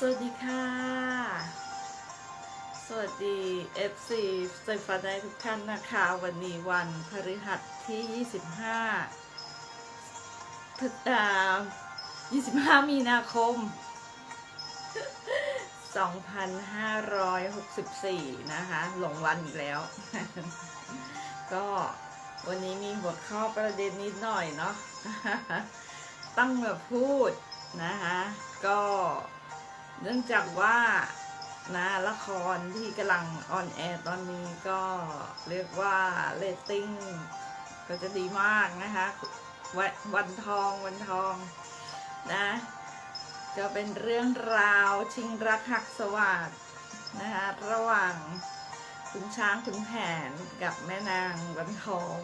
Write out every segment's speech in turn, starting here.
สวัสดีค่ะ สวัสดี FC ไซฟ้าได้ทุกท่านนะคะ วันนี้วันพฤหัสที่ 25พฤษอ่า25 มีนาคม 2564 นะคะ หลงวันอีกแล้ว ก็วันนี้มีหัวข้อประเด็นนิดหน่อยเนาะ ตั้งมาพูดนะคะ ก็ เนื่องจากว่านะละครที่กำลังออนแอร์ตอนนี้ก็เรียกว่าเรตติ้งก็จะดีมากนะคะว,วันทองวันทองนะก็เป็นเรื่องราวชิงรักหักสวัสดนะคะระหว่างคุณช้างคุณแผนกับแม่นางวันทอง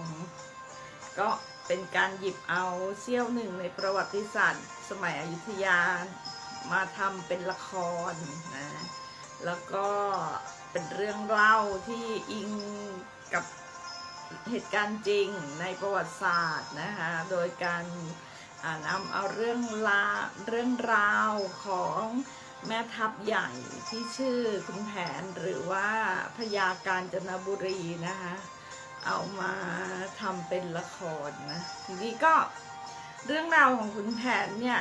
ก็เป็นการหยิบเอาเสี้ยวหนึ่งในประวัติศาสตร์ สมัยอยุธยา มาทำเป็นละครนะ แล้วก็เป็นเรื่องเล่าที่อิงกับเหตุการณ์จริงในประวัติศาสตร์นะคะ โดยการนำเอาเรื่องราเรื่องราวของแม่ทัพใหญ่ที่ชื่อคุณแผนหรือว่าพญาการจนบุรีนะคะ เอามาทำเป็นละครนะ ทีนี้ก็เรื่องราวของคุณแผนเนี่ย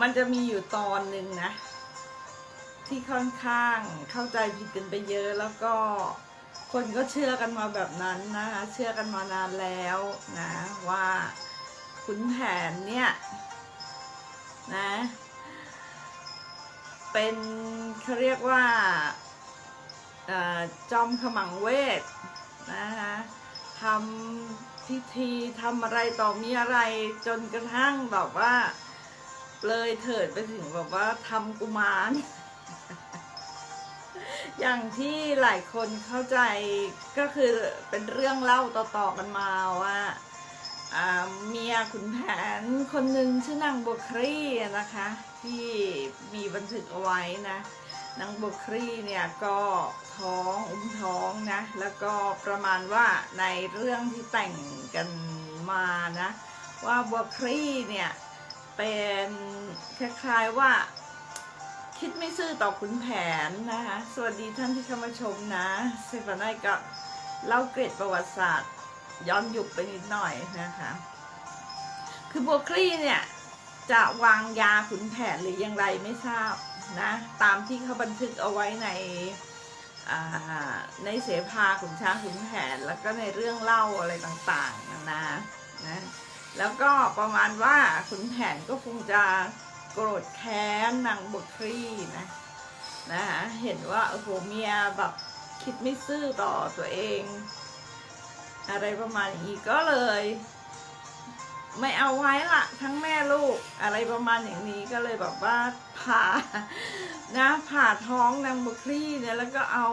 มันจะมีอยู่ตอนหนึ่งนะ ที่ค่อนข้างเข้าใจผิดกันไปเยอะแล้วก็คนก็เชื่อกันมาแบบนั้นนะคะ เชื่อกันมานานแล้วนะว่าขุนแผนเนี่ยนะ เป็นเขาเรียกว่าจอมขมังเวทนะคะทำพิธีทำอะไรต่อมีอะไรจนกระทั่งแบบว่า เลยเถิดไปถึงแบบว่าทำกุมาร อย่างที่หลายคนเข้าใจก็คือเป็นเรื่องเล่าต่อๆกันมาว่าอ่าเมียขุนแผนคนหนึ่งชื่อนางบุครีนะคะ ที่มีบันทึกเอาไว้นะนางบุครีเนี่ยก็ท้องอุ้มท้องนะ แล้วก็ประมาณว่าในเรื่องที่แต่งกันมานะ ว่าบุครีเนี่ย เป็นคล้ายๆว่า คิดไม่ซื่อต่อขุนแผนนะคะ สวัสดีท่านที่เข้ามาชมนะเซฟานายก็เล่าเกร็ดประวัติศาสตร์ ย้อนยุคไปนิดหน่อยนะคะ คือบัวคลี่เนี่ย จะวางยาขุนแผนหรือยังไรไม่ทราบนะ ตามที่เขาบันทึกเอาไว้ในในเสภาขุนช้างขุนแผนแล้วก็ในเรื่องเล่าอะไรต่างๆนะนะนะ แล้วก็ประมาณว่าขุนแผนก็คงจะโกรธแค้นนางบุครีนะนะคะเห็นว่าโอ้โหเมียแบบคิดไม่ซื่อต่อตัวเอง อะไรประมาณนี้ก็เลย ไม่เอาไว้ละทั้งแม่ลูกอะไรประมาณอย่างนี้ก็เลยแบบว่าผ่านะผ่าท้องนางบุครีเนี่ยแล้วก็เอา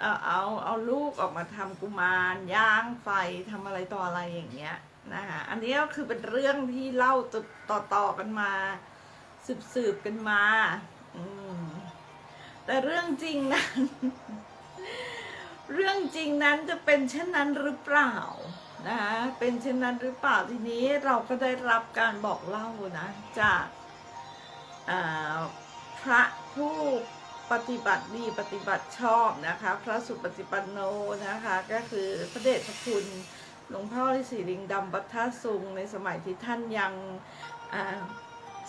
เอาเอาเอาลูกออกมาทำกุมารย่างไฟทำอะไรต่ออะไรอย่างเงี้ยนะคะอันนี้ก็คือเป็นเรื่องที่เล่าต่อต่อกันมาสืบสืบกันมาอืมแต่เรื่องจริงนั้น เรื่องจริงนั้นจะเป็นเช่นนั้นหรือเปล่านะคะเป็นเช่นนั้นหรือเปล่าทีนี้เราก็ได้รับการบอกเล่านะ จากพระผู้ ปฏิบัติดีปฏิบัติชอบนะคะ พระสุปฏิปันโนนะคะ ก็คือพระเดชพระคุณหลวงพ่อฤาษีลิงดำบัทาสุงในสมัยที่ท่านยัง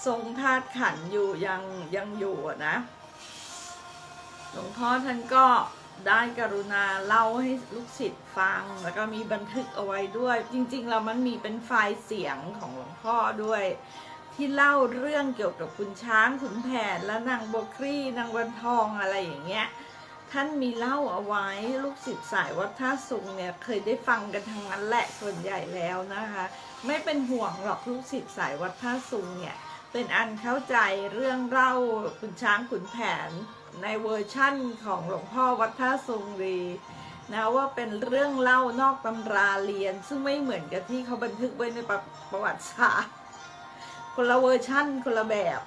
ทรงธาตุขันอยู่ยังยังอยู่นะหลวงพ่อท่านก็ได้กรุณาเล่าให้ลูกศิษย์ฟัง แล้วก็มีบันทึกเอาไว้ด้วย จริง ๆ แล้วมันมีเป็นไฟล์เสียงของหลวงพ่อด้วย ที่เล่าเรื่องเกี่ยวกับคุณช้างขุนแผนและนางโบครีนางวันทองอะไรอย่างเงี้ยท่านมีเล่าเอาไว้ลูกศิษย์สายวัดท่าสุงเนี่ยเคยได้ฟังกันทั้งนั้นแหละส่วนใหญ่แล้วนะคะ ไม่เป็นห่วงหรอกลูกศิษย์สายวัดท่าสุงเนี่ยเป็นอันเข้าใจเรื่องเล่าคุณช้างขุนแผน ในเวอร์ชั่นของหลวงพ่อวัดท่าสุงรีนะว่าเป็นเรื่องเล่านอกตำราเรียน ซึ่งไม่เหมือนกับที่เขาบันทึกไว้ในประประวัติศาสตร์ คนละเวอร์ชั่นคนละแบบ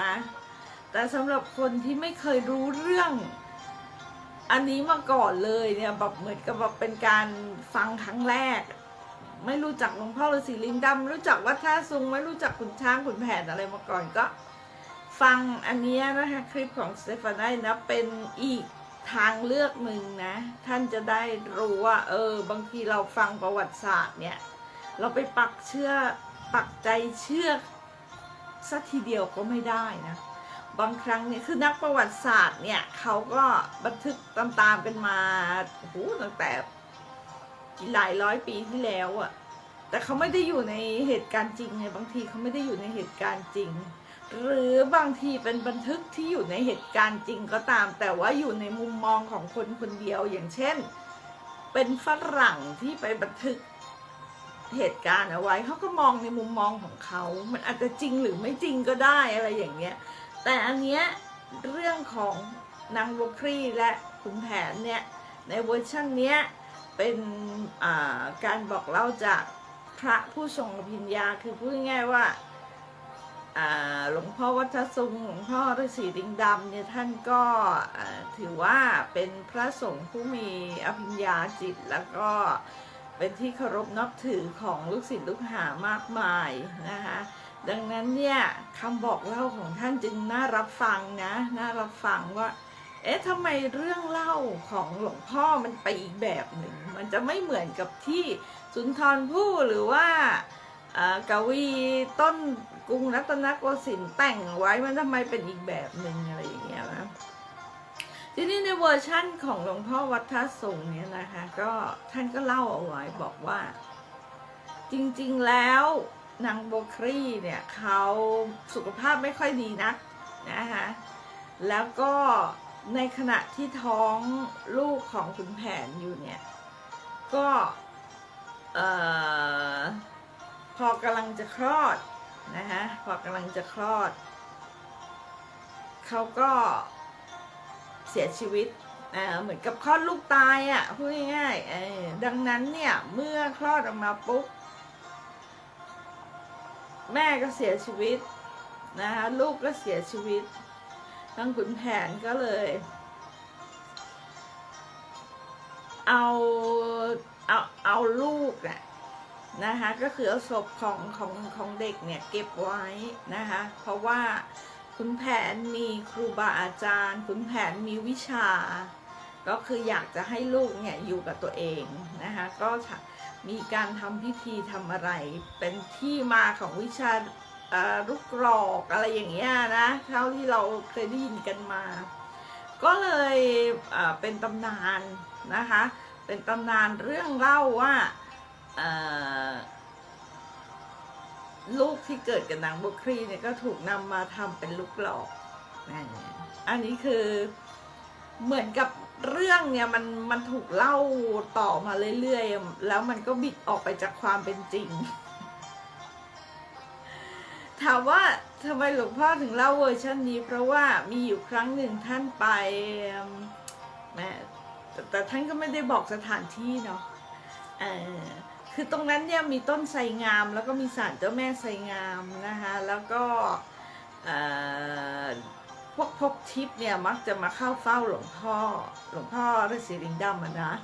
นะ แต่สำหรับคนที่ไม่เคยรู้เรื่อง อันนี้มาก่อนเลยเนี่ยแบบเหมือนกับแบบเป็นการฟังครั้งแรก ไม่รู้จักหลวงพ่อฤาษีลิงดำไม่รู้จักวัดท่าซุงไม่รู้จักขุนช้างขุนแผนอะไรมาก่อนก็ฟังอันนี้นะคะคลิปของสเตฟานได้นะเป็นอีกทางเลือกหนึ่งนะ ท่านจะได้รู้ว่า เออ บางทีเราฟังประวัติศาสตร์เนี่ย เราไปปักเชื่อปักใจเชื่อ สักทีเดียวก็ไม่ได้นะ บางครั้งเนี่ยคือนักประวัติศาสตร์เนี่ยเขาก็บันทึกตามๆกันมาโอ้โหตั้งแต่หลายร้อยปีที่แล้วอะแต่เขาไม่ได้อยู่ในเหตุการณ์จริงไงบางทีเขาไม่ได้อยู่ในเหตุการณ์จริง หรือบางทีเป็นบันทึกที่อยู่ในเหตุการณ์จริงก็ตาม แต่ว่าอยู่ในมุมมองของคนคนเดียวอย่างเช่น เป็นฝรั่งที่ไปบันทึก เหตุการณ์เอาไว้เขาก็มองในมุมมองของเขา มันอาจจะจริงหรือไม่จริงก็ได้อะไรอย่างเงี้ย แต่อันเนี้ยเรื่องของนางวครีและขุนแผนเนี่ยในเวอร์ชันเนี้ยเป็นการบอกเล่าจากพระผู้ทรงอภิญญาคือพูดง่ายว่าหลวงพ่อวัฒสุงหลวงพ่อฤาษีดิงดำเนี่ยท่านก็ถือว่าเป็นพระสงฆ์ผู้มีอภิญญาจิตแล้วก็เเป็นที่เคารพนับถือของลูกศิษย์ลูกหามากมายนะคะดังนั้นเนี่ยคำบอกเล่าของท่านจึงน่ารับฟังนะน่ารับฟังว่า เอ๊ะทำไมเรื่องเล่าของหลวงพ่อมันไปอีกแบบหนึ่ง มันจะไม่เหมือนกับที่สุนทรภู่หรือว่ากวีต้นกรุงรัตนโกสินทร์แต่งไว้มันทำไมเป็นอีกแบบหนึ่งอะไรอย่างเงี้ย ทีนี้ในเวอร์ชั่นของหลวงพ่อวัดท่าสงเนี่ยนะคะก็ท่านก็เล่าเอาไว้บอกว่า จริงๆแล้วนางโบครีเนี่ยเขาสุขภาพไม่ค่อยดีนักนะคะแล้วก็ในขณะที่ท้องลูกของขุนแผนอยู่เนี่ย ก็พอกำลังจะคลอดนะคะพอกำลังจะคลอด เขาก็ เสียชีวิตเหมือนกับคลอดลูกตายอะ่ะพูดง่ายๆดังนั้นเนี่ยเมื่อคลอดออกมาปุ๊บแม่ก็เสียชีวิตนะคะลูกก็เสียชีวิตทั้งขุนแผนก็เลย เอาเอาเอาลูกอะนะคะก็คือเอาศพของของของเด็กเนี่ยเก็บไว้นะคะเพราะว่า ขุนแผนมีครูบาอาจารย์ขุนแผนมีวิชา ก็คืออยากจะให้ลูกเนี่ยอยู่กับตัวเองนะคะก็มีการทำพิธีทำอะไรเป็นที่มาของวิชาลูกกรอกอะไรอย่างเงี้ยนะเท่าที่เราเคยได้ยินกันมา ก็เลยเป็นตำนานนะคะ เป็นตำนานเรื่องเล่าว่า ลูกที่เกิดกับนางบุครีเนี่ยก็ถูกนำมาทำเป็นลูกหลอกนะอันนี้คือเหมือนกับเรื่องเนี่ยมันมันถูกเล่าต่อมาเรื่อยๆ แล้วมันก็บิดออกไปจากความเป็นจริง ถามว่าทำไมหลวงพ่อถึงเล่าเวอร์ชันนี้ เพราะว่ามีอยู่ครั้งหนึ่งท่านไปแม่แต่ท่านก็ไม่ได้บอกสถานที่เนาะ คือตรงนั้นเนี่ยมีต้นไทรงาม แล้วก็มีศาลเจ้าแม่ไทรงามนะคะแล้วก็พวกพกทิพย์เนี่ยมักจะมาเข้าเฝ้าหลวงพ่อหลวงพ่อฤาษีลิงดำนะ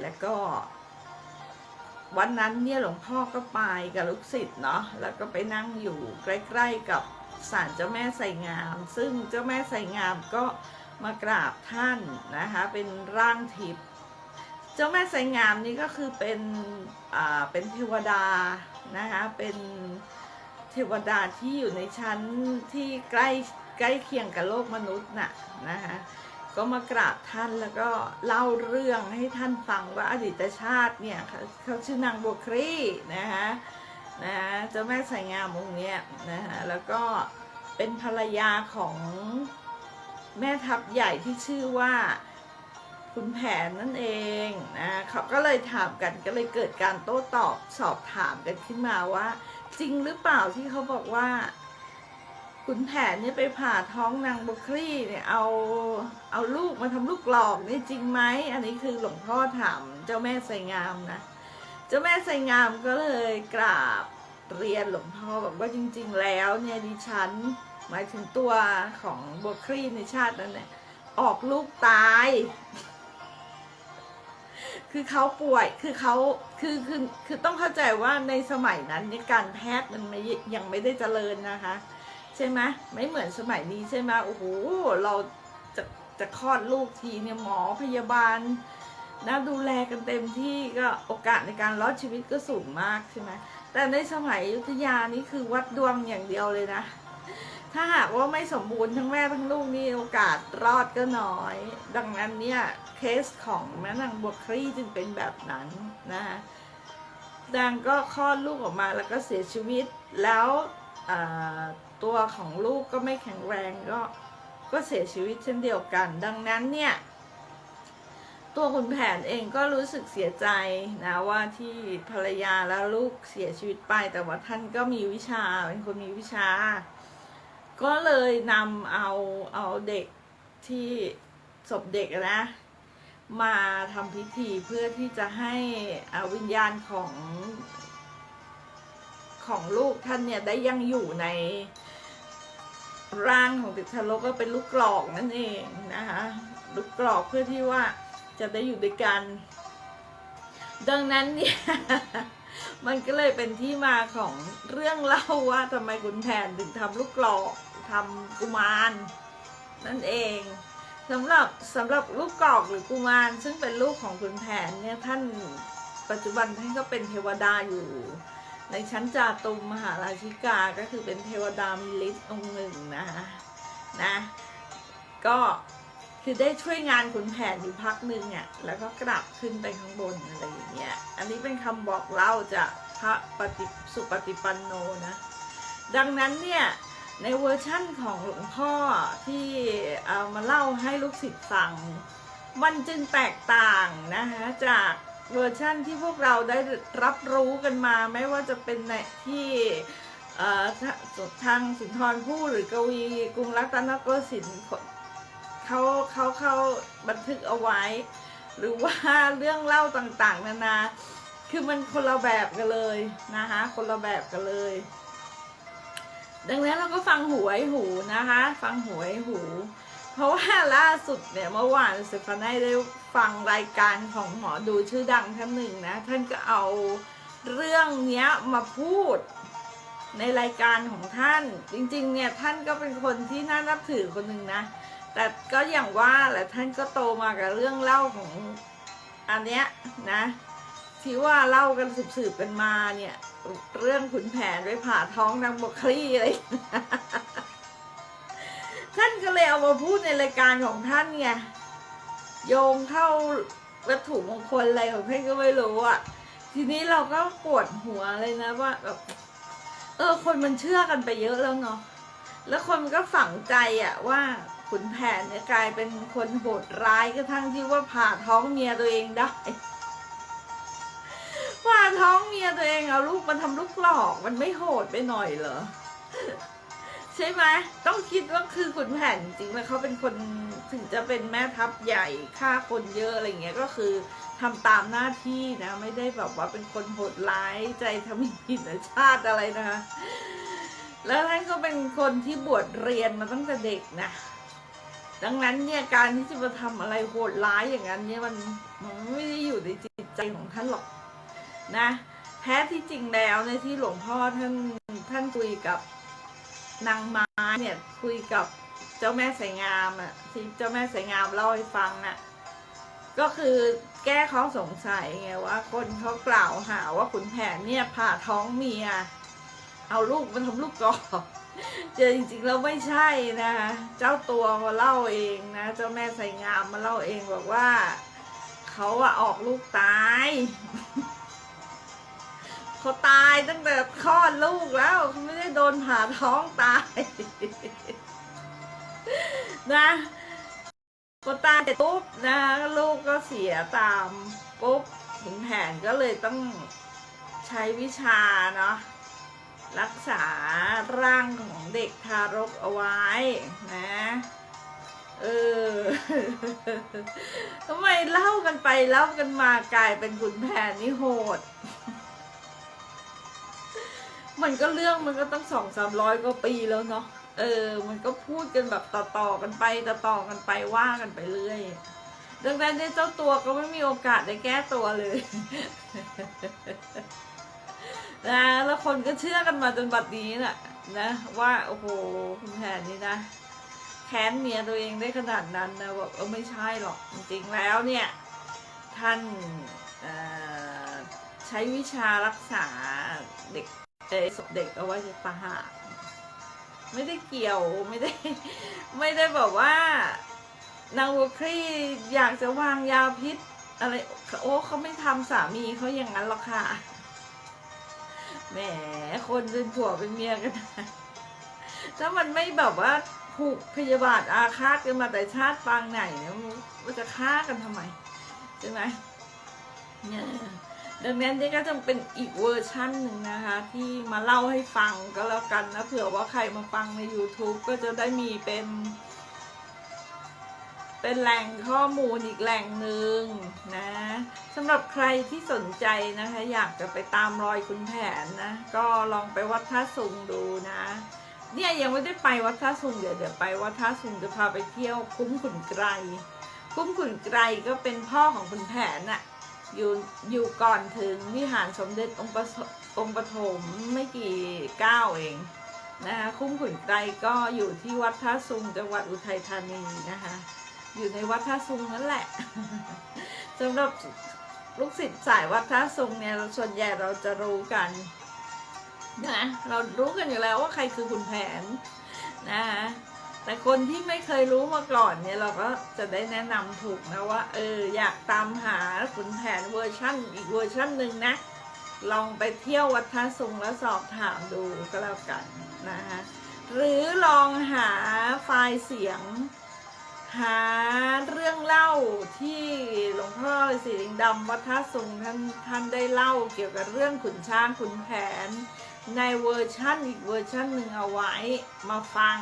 แล้วก็วันนั้นเนี่ยหลวงพ่อก็ไปกับลูกศิษย์เนาะแล้วก็ไปนั่งอยู่ใกล้ๆกับศาลเจ้าแม่ไสงาม ซึ่งเจ้าแม่ไสงามก็มากราบท่านนะคะเป็นร่างทิพย์ เจ้าแม่ไสงามนี่ก็คือเป็นอ่าเป็นเทวดานะคะเป็นเทวดาที่อยู่ในชั้นที่ใกล้ใกล้เคียงกับโลกมนุษย์น่ะนะคะก็มากราบท่านแล้วก็เล่าเรื่องให้ท่านฟังว่าอดีตชาติเนี่ยเขาเขาชื่อนางบัวครีนะคะนะเจ้าแม่สายงามองค์เนี้ยนะคะแล้วก็เป็นภรรยาของแม่ทัพใหญ่ที่ชื่อว่า คุณแผนนั่นเองนะเขาก็เลยถามกันก็เลยเกิดการโต้ตอบสอบถามกันขึ้นมาว่า จริงหรือเปล่าที่เขาบอกว่าขุนแผนเนี่ยไปผ่าท้องนางบุคลี่เนี่ยเอาเอาลูกมาทำลูกหลอกนี่จริงไหมอันนี้คือหลวงพ่อถามเจ้าแม่ไสงามนะเจ้าแม่ไสงามก็เลยกราบเรียนหลวงพ่อบอกว่าจริง ๆ แล้วเนี่ยดิฉันหมายถึงตัวของบุคลี่ในชาตินั้นเนี่ยออกลูกตาย คือเขาป่วยคือเขาคือคือคือต้องเข้าใจว่าในสมัยนั้นเนี่ยการแพทย์มันไม่ยังไม่ได้เจริญนะคะ ใช่ไหมไม่เหมือนสมัยนี้ใช่ไหมโอ้โหเราจะจะคลอดลูกทีเนี่ยหมอพยาบาลนะดูแลกันเต็มที่ก็โอกาสในการรอดชีวิตก็สูงมากใช่ไหมแต่ในสมัยยุทธยานี่คือวัดดวงอย่างเดียวเลยนะ ถ้าหากว่าไม่สมบูรณ์ทั้งแม่ทั้งลูกนี่โอกาสรอดก็น้อย ดังนั้นเนี่ยเคสของแม่นางบัวคลี่จึงเป็นแบบนั้นนะคะนางก็คลอดลูกออกมาแล้วก็เสียชีวิตแล้วตัวของลูกก็ไม่แข็งแรงก็ก็เสียชีวิตเช่นเดียวกัน ดังนั้นเนี่ย ตัวคุณแผนเองก็รู้สึกเสียใจนะว่าที่ภรรยาและลูกเสียชีวิตไป แต่ว่าท่านก็มีวิชาเป็นคนมีวิชา ก็เลยนำเอาเอาเด็กที่ศพเด็กนะ มาทำพิธีเพื่อที่จะให้อวิญญาณของของลูกท่านเนี่ยได้ยังอยู่ในร่างของติดทารกก็เป็นลูกกรอกนั่นเองนะคะลูกกรอกเพื่อที่ว่าจะได้อยู่ด้วยกัน ดังนั้นเนี่ยมันก็เลยเป็นที่มาของเรื่องเล่าว่าทำไมขุนแผนถึงทำลูกกรอก ทำกุมารนั่นเองสำหรับสำหรับลูกกอกหรือกุมารซึ่งเป็นลูกของขุนแผนเนี่ยท่านปัจจุบันท่านก็เป็นเทวดาอยู่ ในชั้นจาตุมมหาราชิกาก็คือเป็นเทวดามีฤทธิ์องค์หนึ่งนะคะนะก็คือได้ช่วยงานขุนแผนอยู่พักหนึ่งอะแล้วก็กลับขึ้นไปข้างบนอะไรอย่างเงี้ยอันนี้เป็นคำบอกเล่าจากพระปฏิสุปฏิปันโนนะดังนั้นเนี่ย ในเวอร์ชั่นของหลวงพ่อที่เอามาเล่าให้ลูกศิษย์ฟัง มันจึงแตกต่างนะคะจากเวอร์ชั่นที่พวกเราได้รับรู้กันมาไม่ว่าจะเป็นในที่ทาทางสุนทรภู่หรือกวีกรุงรัตนโกสินทร์เขาเขาเขาบันทึกเอาไว้ หรือว่าเรื่องเล่าต่างๆ นานา คือมันคนละแบบกันเลยนะคะคนละแบบกันเลย ดังนั้นเราก็ฟังหูไว้หูนะคะ ฟังหูไว้หู เพราะว่าล่าสุดเนี่ยเมื่อวานสเตฟานได้ฟังรายการของหมอดูชื่อดังท่านหนึ่งนะ ท่านก็เอาเรื่องเนี้ยมาพูดในรายการของท่าน จริงๆ เนี่ยท่านก็เป็นคนที่น่านับถือคนหนึ่งนะ แต่ก็อย่างว่าแหละท่านก็โตมากับเรื่องเล่าของอันเนี้ยนะที่ว่าเล่ากันสืบๆกันมาเนี่ย เรื่องขุนแผนไว้ผ่าท้องนางบกคลี่อะไร ท่านก็เลยเอามาพูดในรายการของท่านไง โยงเข้าวัตถุมงคลอะไรของท่านก็ไม่รู้อะทีนี้เราก็ปวดหัวเลยนะว่าแบบเออ คนมันเชื่อกันไปเยอะแล้วเนาะ แล้วคนมันก็ฝังใจอะว่าขุนแผนเนี่ยกลายเป็นคนโหดร้ายกระทั่งที่ว่าผ่าท้องเมียตัวเองได้ ท้องเมียตัวเองเอาลูกมาทำลูกหลอกมันไม่โหดไปหน่อยเหรอ ใช่ไหมต้องคิดว่าคือขุนแผนจริงๆแล้วเขาเป็นคนถึงจะเป็นแม่ทัพใหญ่ฆ่าคนเยอะอะไรเงี้ยก็คือทำตามหน้าที่นะ ไม่ได้แบบว่าเป็นคนโหดร้ายใจทำหินชาติอะไรนะคะแล้วท่านก็เป็นคนที่บวชเรียนมาตั้งแต่เด็กนะดังนั้นเนี่ยการที่จะมาทำอะไรโหดร้ายอย่างนั้นเนี่ยมันมันไม่ได้อยู่ในจิตใจของท่านหรอก นะแท้ที่จริงแล้วในที่หลวงพ่อท่านท่านคุยกับนางไม้เนี่ยคุยกับเจ้าแม่สายงามอะที่เจ้าแม่สายงามเล่าให้ฟังอะก็คือแก้ข้อสงสัยไงว่า คนเขากล่าวหาว่าขุนแผนเนี่ยผ่าท้องเมีย เอาลูกมาทำลูกกอกเจอจริงๆแล้วไม่ใช่นะคะเจ้าตัวมาเล่าเองนะ เจ้าแม่สายงามมาเล่าเองบอกว่า เขาอะออกลูกตาย เขาตายตั้งแต่คลอดลูกแล้วเขาไม่ได้โดนผ่าท้องตาย นะพอตายเสร็จปุ๊บนะลูกก็เสียตามปุ๊บขุนแผนก็เลยต้องใช้วิชาเนาะรักษาร่างของเด็กทารกเอาไว้นะ เออทำไมเล่ากันไปเล่ากันมากลายเป็นขุนแผนนี่โหด มันก็เรื่องมันก็ตั้งสองสามร้อยกว่าปีแล้วเนาะเออ มันก็พูดกันแบบต่อๆกันไปต่อๆกันไปว่ากันไปเรื่อยดังนั้นเจ้าตัวก็ไม่มีโอกาสได้แก้ตัวเลยนะแล้วคนก็เชื่อกันมาจนบัดนี้น่ะ นะว่าโอ้โหคุณแผนนี่นะแค้นเมียตัวเองได้ขนาดนั้นนะบอกเออไม่ใช่หรอกจริงๆแล้วเนี่ย ท่านใช้วิชารักษาเด็ก เอ่ศพเด็กเอาไว้ในประหารไม่ได้เกี่ยวไม่ได้ ไม่ได้บอกว่านางวัวครีอยากจะวางยาพิษ อะไร โอ้เขาไม่ทำสามีเขาอย่างนั้นหรอกค่ะแหมคนเป็นผัวเป็นเมียกันถ้ามันไม่แบบว่าผูกพยาบาทอาฆาตกันมาแต่ชาติปางไหนเนี่ยมันจะฆ่ากันทำไมใช่ไหมเนี่ย ดังนั้นนี่ก็จะเป็นอีกเวอร์ชั่นหนึ่งนะคะ ที่มาเล่าให้ฟังก็แล้วกันนะเผื่อว่าใครมาฟังใน YouTube ก็จะได้มีเป็น เป็นแหล่งข้อมูลอีกแหล่งหนึ่งนะสำหรับใครที่สนใจนะคะ อยากจะไปตามรอยคุณแผนนะ ก็ลองไปวัดท่าสุงดูนะ เนี่ยยังไม่ได้ไปวัดท่าสุงเดี๋ยวเดี๋ยวไปวัดท่าสุงจะพาไปเที่ยวคุ้มขุนไกร คุ้มขุนไกรก็เป็นพ่อของคุณแผนน่ะ อยู่อยู่ก่อนถึงวิหารสมเด็จองค์ปองค์ปฐมไม่กี่ก้าวเองนะคะคุ้มขุนไกรก็อยู่ที่วัดท่าซุงจังหวัดอุทัยธานีนะคะ อยู่ในวัดท่าซุงนั่นแหละสำหรับลูกศิษย์สายวัดท่าซุงเนี่ยส่วนใหญ่เราจะรู้กันนะเรารู้กันอยู่แล้วว่าใครคือคุณแผนนะคะ แต่คนที่ไม่เคยรู้มาก่อนเนี่ยเราก็จะได้แนะนำถูกนะว่า เอออยากตามหาขุนแผนเวอร์ชั่นอีกเวอร์ชั่นหนึ่งนะ ลองไปเที่ยววัดท่าซุงแล้วสอบถามดูก็แล้วกันนะคะหรือลองหาไฟล์เสียง หาเรื่องเล่าที่หลวงพ่อฤาษีลิงดำวัดท่าซุงท่านท่านได้เล่าเกี่ยวกับเรื่องขุนช้างขุนแผน ในเวอร์ชั่นอีกเวอร์ชั่นหนึ่งเอาไว้มาฟัง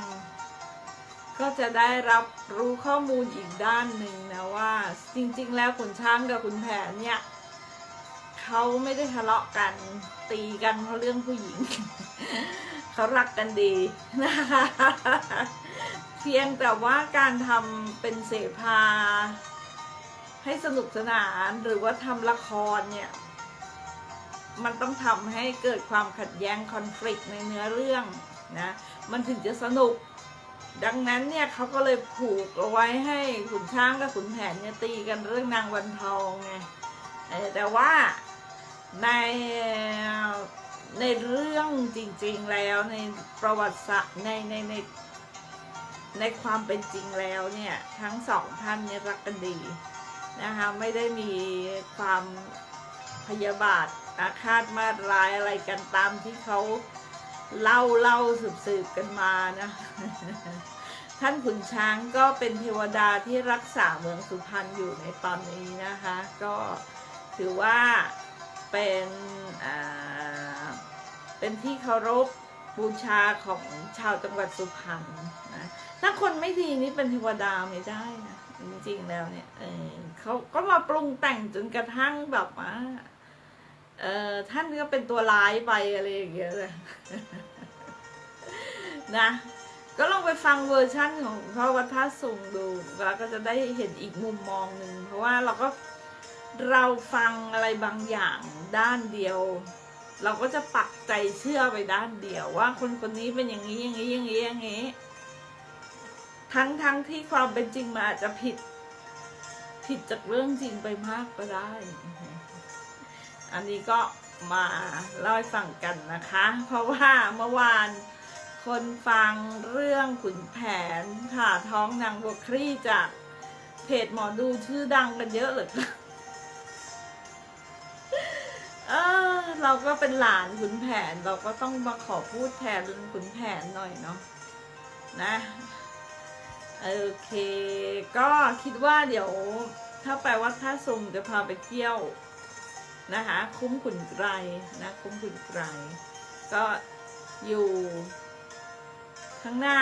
ก็จะได้รับรู้ข้อมูลอีกด้านหนึ่งนะว่าจริงๆ แล้วขุนช้างกับขุนแผนเนี่ยเขาไม่ได้ทะเลาะกันตีกันเพราะเรื่องผู้หญิง เขารักกันดีนะคะเพียงแต่ว่าการทำเป็นเสภา ให้สนุกสนานหรือว่าทำละครเนี่ย มันต้องทำให้เกิดความขัดแย้งคอน FLICT ในเนื้อเรื่องนะ มันถึงจะสนุก ดังนั้นเนี่ยเขาก็เลยผูกเอาไว้ให้ขุนช้างกับขุนแผนเนี่ยตีกันเรื่องนางวันทองไงแต่ว่าในในเรื่องจริงๆแล้วในประวัติศาสตร์ในในในในความเป็นจริงแล้วเนี่ยทั้งสองท่านเนี่ยรักกันดีนะคะไม่ได้มีความพยาบาทอาฆาตมาร้ายอะไรกันตามที่เขา เล่าเล่าสืบสืบกันมานะท่านขุนช้างก็เป็นเทวดาที่รักษาเมืองสุพรรณอยู่ในตอนนี้นะคะ ก็ถือว่าเป็นเป็นที่เคารพบูชาของชาวจังหวัดสุพรรณนะถ้าคนไม่ดีนี่เป็นเทวดาไม่ได้นะจริงๆแล้วเนี่ยเเขาก็มาปรุงแต่งจนกระทั่งแบบว่า เออท่านก็เป็นตัวร้ายไปอะไรอย่างเงี้ยเลยนะ ก็ลองไปฟังเวอร์ชั่นของพระวัฒนสุงดูแล้วก็จะได้เห็นอีกมุมมองหนึ่งเพราะว่าเราก็เราฟังอะไรบางอย่างด้านเดียว เราก็จะปักใจเชื่อไปด้านเดียวว่าคนคนนี้เป็นอย่างนี้อย่างนี้อย่างนี้อย่างนี้ ทั้งทั้งที่ความเป็นจริงมันอาจจะผิด ผิดจากเรื่องจริงไปมากก็ได้ อันนี้ก็มาเล่าให้ฟังกันนะคะ เพราะว่าเมื่อวานคนฟังเรื่องขุนแผนผ่าท้องนางบัวคลี่จากเพจหมอดูชื่อดังกันเยอะเหลือเกเออเราก็เป็นหลานขุนแผนเราก็ต้องมาขอพูดแทนดุนขุนแผนหน่อยเนาะนะโอเค ก็คิดว่าเดี๋ยว ถ้าไปวัดท่าซุงจะพาไปเที่ยว นะคะ คุ้มขุนไกรนะคุ้มขุนไกรก็อยู่ข้างหน้า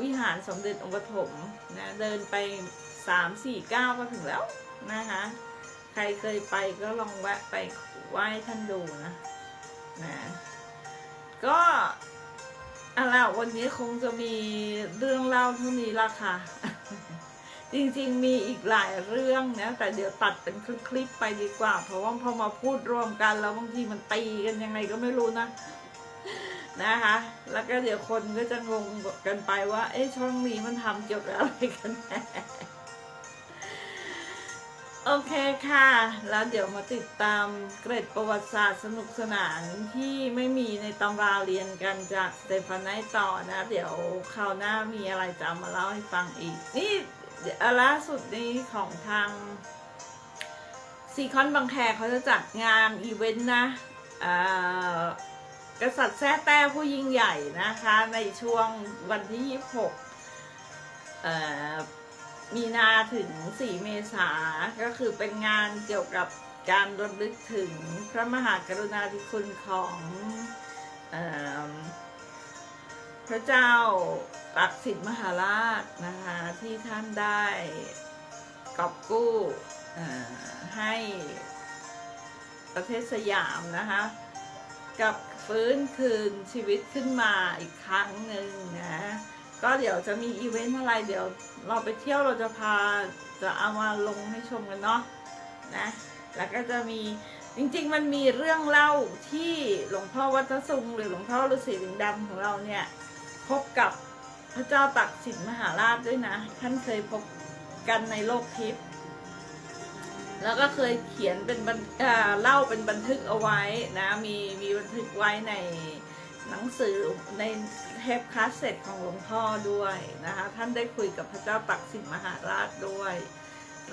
วิหารสมเด็จองค์ปฐมนะเดินไปสามสี่เก้าก็ถึงแล้วนะคะ ใครเคยไปก็ลองแวะไปไหว้ท่านดูนะนะก็อะไรวันนี้คงจะมีเรื่องเล่าเท่านี้ละค่ะ จริงๆ มีอีกหลายเรื่องนะแต่เดี๋ยวตัดเป็นคลิปๆไปดีกว่า เพราะว่าพอมาพูดรวมกันแล้วบางทีมันตีกันยังไงก็ไม่รู้นะนะคะ แล้วก็เดี๋ยวคนก็จะงงกันไปว่า เอ๊ะช่องนี้มันทำเกี่ยวกับอะไรกันแน่โอเคค่ะ แล้วเดี๋ยวมาติดตามเกร็ดประวัติศาสตร์สนุกสนานที่ไม่มีในตำราเรียนกันจากเตฟานไนต่อนะ เดี๋ยวคราวหน้ามีอะไรจะมาเล่าให้ฟังอีก นี่ ล่าสุดนี้ของทางซีคอนบางแคเขาจะจัดงานอีเวนต์นะกษัตริย์แท้แต้ผู้ยิ่งใหญ่นะคะ ในช่วงวันที่ 26 มีนาถึง 4 เมษาก็คือเป็นงานเกี่ยวกับการรำลึกถึงพระมหากรุณาธิคุณของอ พระเจ้าตักสินมหาราชนะคะที่ท่านได้กอบกู้ให้ประเทศสยามนะคะกับฟื้นคืนชีวิตขึ้นมาอีกครั้งหนึ่งนะก็เดี๋ยวจะมีอีเวนต์อะไรเดี๋ยวเราไปเที่ยวเราจะพาจะเอามาลงให้ชมกันเนาะนะแล้วก็จะมีจริงๆ มันมีเรื่องเล่าที่หลวงพ่อวัดพระสุงหรือหลวงพ่อฤาษีลิงดำของเราเนี่ย พบกับพระเจ้าตักสินมหาราชด้วยนะ ท่านเคยพบกันในโลกทิพย์แล้วก็เคยเขียนเป็นบันเล่าเป็นบันทึกเอาไว้นะมีมีบันทึกไว้ในหนังสือในเทปคาสเซ็ตของหลวงพ่อด้วยนะคะท่านได้คุยกับพระเจ้าตักสินมหาราชด้วย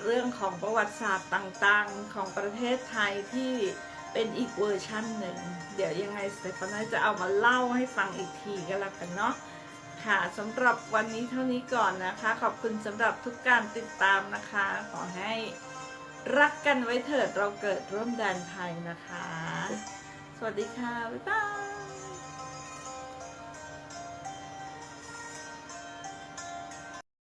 เรื่องของประวัติศาสตร์ต่างๆของประเทศไทยที่ เป็นอีกเวอร์ชั่นหนึ่ง เดี๋ยวยังไงสเตฟานาจะเอามาเล่าให้ฟังอีกทีก็แล้วกันเนาะค่ะสำหรับวันนี้เท่านี้ก่อนนะคะ ขอบคุณสำหรับทุกการติดตามนะคะ ขอให้รักกันไว้เถิดเราเกิดร่วมแดนไทยนะคะ สวัสดีค่ะ บ๊ายบาย